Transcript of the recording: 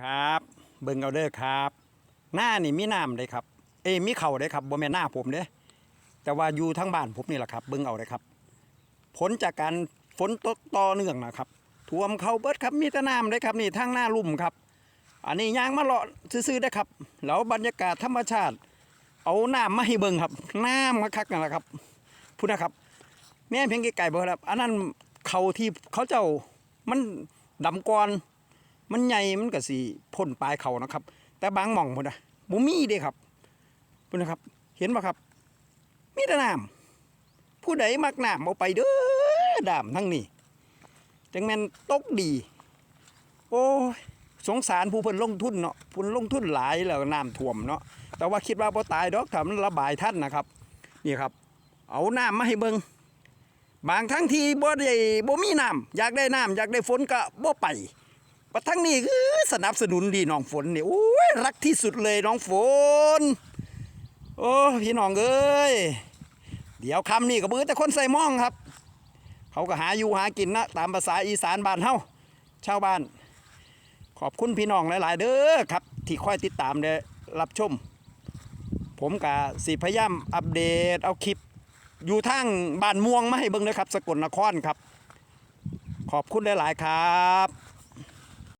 ครับ เบิ่งเอาเด้อครับ หน้านี่มีน้ำเลยครับ เอ้มีเข่าเลยครับบ่แม่นหน้าผมเด้แต่ว่าอยู่ทั้งบ้านผมนี่แหละครับ เบิ่งเอาเลยครับ ผลจากการฝนตกต่อเนื่องนะครับท่วมเขาเบิดครับมีแต่น้ำเลยครับนี่ทางหน้าลุ่มครับ อันนี้ยางมาเลาะซื่อๆนะครับแล้วบรรยากาศธรรมชาติ เอาน้ำมาให้เบิ่งครับน้ำมาคักนั่นแหละครับพูดนะครับแม่เพียงไกลๆบ่ครับ อันนั้นเขาที่เขาเจ้ามันดำกร มันใหญ่มันก็สิพ่นปลายเขานะครับ แต่บางหม่องพุ่นนะบ่มีเด้ครับพุ่นนะครับ เห็นบ่ครับ มีแต่น้ำผู้ใดมักน้ำเอาไปเด้อดามทั้งนี้จังแม่นตกดี โอ้ยสงสารผู้เพิ่นลงทุนเนาะเพิ่นลงทุนหลายแล้วน้ำท่วมเนาะแต่ว่าคิดว่าบ่ตายดอกถ้ามันระบายทันนะครับ นี่ครับ เอาน้ำมาให้เบิงบางทั้งที่บ่ได้บ่มีน้ำอยากได้น้ำอยากได้ฝนก็บ่ไป ปัทั้งนี้คือสนับสนุนดีน้องฝนนี่โอ้ยรักที่สุดเลยน้องฝน โอ้พี่น้องเอ้ยเดี๋ยวคำนี่ก็บือแต่คนใส่มองครับ เขาก็หาอยู่หากินนะตามภาษาอีสานบ้านเฮาชาวบ้าน ขอบคุณพี่น้องหลาย ๆ เด้อครับ ที่คอยติดตามได้รับชม ผมกะสิพยายามอัปเดตเอาคลิป อยู่ทางบ้านม่วงมาให้เบิ่งนะครับ สกลนครครับ ขอบคุณหลาย ๆ ครับ